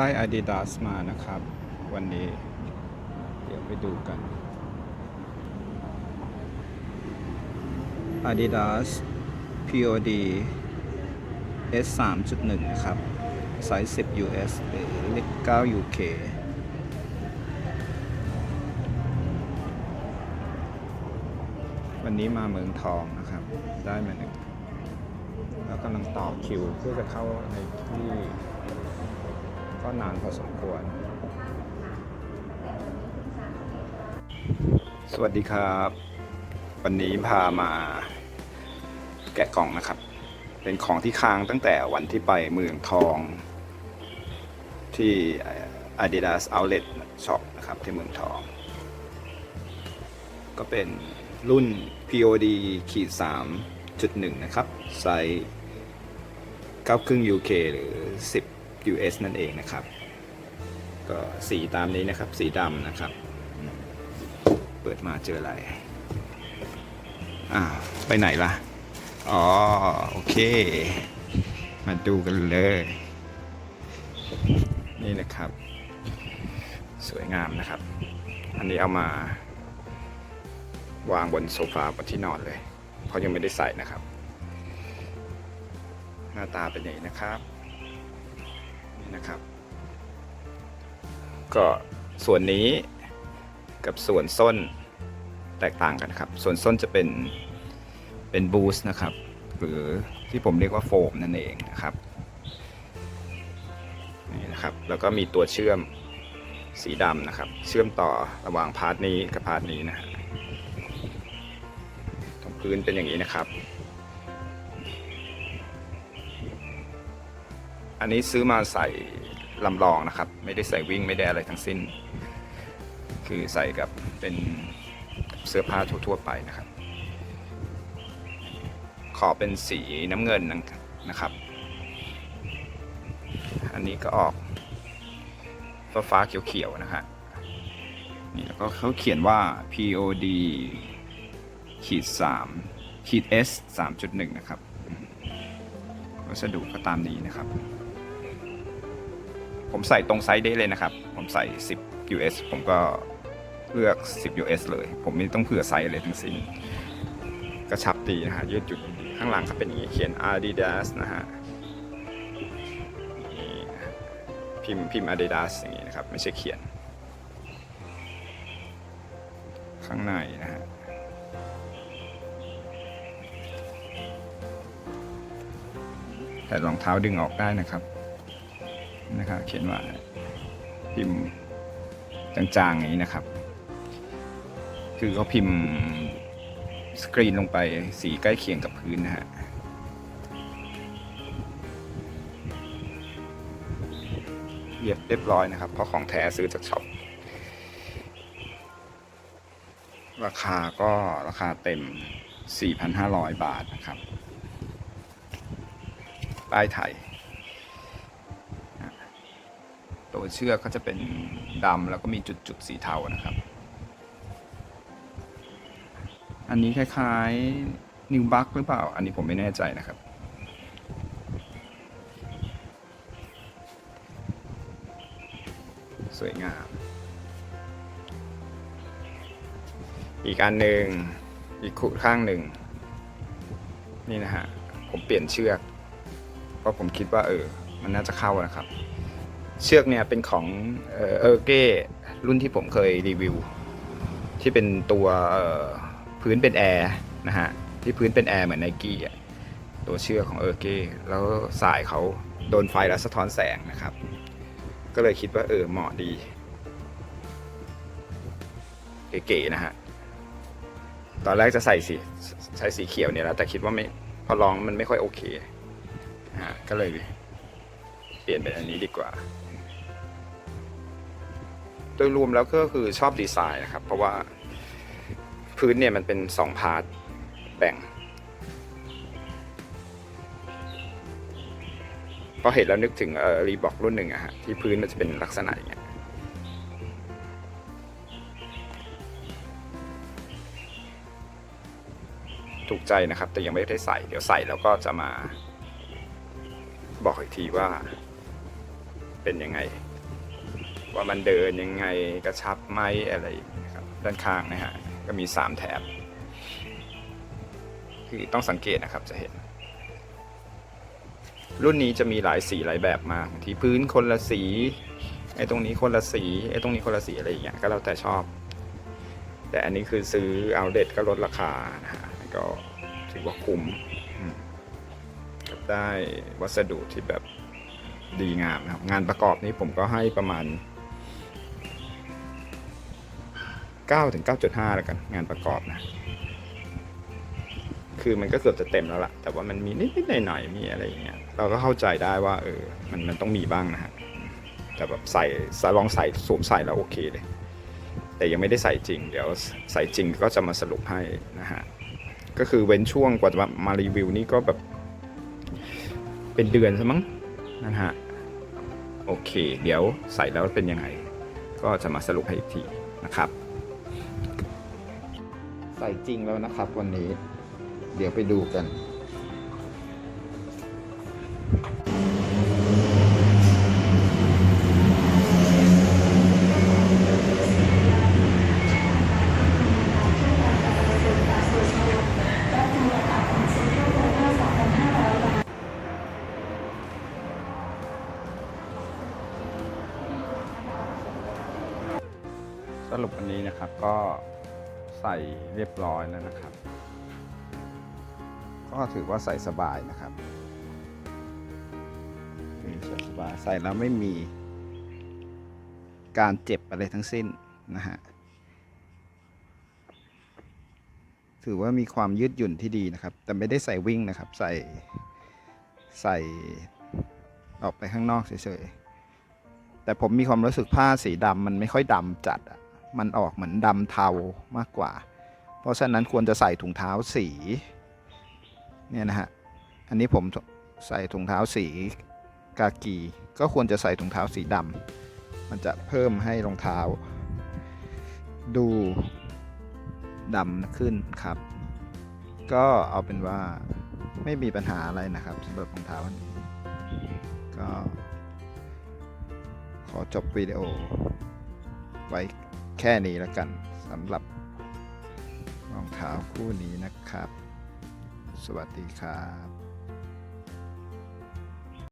ได้ Adidas มานะครับ วันนี้ เดี๋ยวไปดูกัน Adidas POD S 3.1นะครับ ไซส์ 10 US หรือเล็ก9 UK วันนี้มาเมืองทองนะครับ ได้มาหนึ่ง แล้วกำลังต่อคิวเพื่อจะเข้าในที่ ก็นานพอสมควร สวัสดีครับ วันนี้พามาแกะกล่องนะครับ เป็นของที่ค้างตั้งแต่วันที่ไปเมืองทอง ที่ Adidas Outlet Shop นะครับที่เมืองทอง ก็เป็นรุ่น POD ขีด3.1 นะครับ ไซส์9ครึ่ง UK หรือ 10 US นั่นเองนะครับ ก็สีตามนี้นะครับ สีดำนะครับ เปิดมาเจออะไรอ่าไปไหนล่ะ อ๋อ โอเค มาดูกันเลย นี่นะครับ สวยงามนะครับ อันนี้เอามาวางบนโซฟาบนที่นอนเลย เพราะยังไม่ได้ใส่นะครับ หน้าตาเป็นอย่างนี้นะครับ นะครับ ก็ส่วนนี้กับส่วนส้นแตกต่างกันครับ ส่วนส้นจะเป็นเป็นบูสต์นะครับ หรือที่ผมเรียกว่าโฟมนั่นเองนะครับนี่นะครับ แล้วก็มีตัวเชื่อมสีดำนะครับ เชื่อมต่อระหว่างพาร์ทนี้กับพาร์ทนี้นะฮะตรงพื้นเป็นอย่างนี้นะครับ อันนี้ซื้อมาใส่ลำลองนะครับ ไม่ได้ใส่วิ่งไม่ได้อะไรทั้งสิ้น คือใส่กับเป็นเสื้อผ้าทั่ว ๆ ไปนะครับ ขอเป็นสีน้ำเงินนะครับ อันนี้ก็ออกฟ้าฟ้าเขียวๆนะฮะนี่แล้วก็เขาเขียนว่า POD ขีด3ขีด S 3.1 นะครับ วัสดุก็ตามนี้นะครับ ผมใส่ตรงไซส์ได้เลยนะครับ ผมใส่ 10 US ผมก็เลือก 10 US เลย ผมไม่ต้องเผื่อไซส์อะไรทั้งสิ้น กระชับดีนะฮะ ยืดหยุ่นดีข้างหลังก็เป็นอย่างนี้เขียน Adidas นะฮะนี่นะฮะพิมพ์พิมพ์ Adidas อย่างนี้นะครับ ไม่ใช่เขียน ข้างในนะฮะแต่รองเท้าดึงออกได้นะครับ นะครับเขียนว่าพิมพ์จางๆอย่างนี้นะครับ คือเขาพิมพ์สกรีนลงไปสีใกล้เคียงกับพื้นนะฮะเรียบเรียบร้อยนะครับ เพราะของแท้ซื้อจากช็อปราคาก็ราคาเต็ม 4,500 บาทนะครับป้ายไทย ตัวเชือกก็จะเป็นดำแล้วก็มีจุดๆสีเทานะครับ อันนี้คล้ายๆนิวบัคหรือเปล่า อันนี้ผมไม่แน่ใจนะครับ สวยงาม อีกอันหนึ่งอีกขุข้างหนึ่ง นี่นะฮะ ผมเปลี่ยนเชือก เพราะผมคิดว่าเออ มันน่าจะเข้านะครับ เชือกเนี่ยเป็นของเออร์เก้รุ่นที่ผมเคยรีวิว ที่เป็นตัวพื้นเป็นแอร์นะฮะที่พื้นเป็นแอร์เหมือนไนกี้อะตัวเชือกของเออร์เก้แล้วสายเขาโดนไฟแล้วสะท้อนแสงนะครับ ก็เลยคิดว่าเออเหมาะดีเก๋ๆนะฮะตอนแรกจะใส่สีใช้สีเขียวเนี่ยแหละแต่คิดว่าไม่พอลองมันไม่ค่อยโอเคฮะก็เลยเปลี่ยนเป็นอันนี้ดีกว่า โดยรวมแล้วก็คือชอบดีไซน์นะครับ เพราะว่าพื้นเนี่ยมันเป็นสองพาร์ทแบ่งพอเห็นแล้วนึกถึงเออรีบอกรุ่นหนึ่งอะฮะที่พื้นมันจะเป็นลักษณะอย่างเงี้ยถูกใจนะครับ แต่ยังไม่ได้ใส่ เดี๋ยวใส่แล้วก็จะมา บอกอีกทีว่าเป็นยังไง ว่ามันเดินยังไงกระชับไหมอะไรอย่างเงี้ยครับด้านข้างนะฮะก็มี 3 แถบ คือต้องสังเกตนะครับจะเห็น รุ่นนี้จะมีหลายสีหลายแบบมากที่พื้นคนละสีไอ้ตรงนี้คนละสีไอ้ตรงนี้คนละสีอะไรอย่างเงี้ยก็แล้วแต่ชอบ แต่อันนี้คือซื้อเอาเด็ดก็ลดราคานะฮะก็ถือว่าคุ้มอืมได้วัสดุที่แบบดีงามนะครับ งานประกอบนี้ผมก็ให้ประมาณ 9ถึง9.5 แล้วกัน งานประกอบนะ คือมันก็เกือบจะเต็มแล้วล่ะ แต่ว่ามันมีนิดๆหน่อยๆมีอะไรอย่างเงี้ยเราก็เข้าใจได้ว่าเออมันมันต้องมีบ้างนะฮะแต่แบบใส่ลองใส่สวมใส่แล้วโอเคเลย แต่ยังไม่ได้ใส่จริง เดี๋ยวใส่จริงก็จะมาสรุปให้นะฮะก็คือเว้นช่วงกว่าจะมารีวิวนี่ก็แบบ เป็นเดือนซะมั้งนะฮะโอเค เดี๋ยวใส่แล้วเป็นยังไง ก็จะมาสรุปให้อีกทีนะครับ ใส่จริงแล้วนะครับวันนี้ เดี๋ยวไปดูกันสรุปวันนี้นะครับก็ ใส่เรียบร้อยแล้วนะครับ ก็ถือว่าใส่สบายนะครับใส่สบายใส่แล้วไม่มี การเจ็บอะไรทั้งสิ้นนะฮะถือว่ามีความยืดหยุ่นที่ดีนะครับ แต่ไม่ได้ใส่วิ่งนะครับ ใส่ใส่ออกไปข้างนอกเฉยๆแต่ผมมีความรู้สึกผ้าสีดำมันไม่ค่อยดำจัดอะ มันออกเหมือนดำเทามากกว่า เพราะฉะนั้นควรจะใส่ถุงเท้าสีเนี่ยนะฮะ อันนี้ผมใส่ถุงเท้าสีกากี ก็ควรจะใส่ถุงเท้าสีดำมันจะเพิ่มให้รองเท้า ดูดำขึ้นครับ ก็เอาเป็นว่าไม่มีปัญหาอะไรนะครับสำหรับรองเท้าอันนี้ ก็ขอจบวิดีโอไว้ แค่นี้แล้วกันสำหรับรองเท้าคู่นี้นะครับ สวัสดีครับ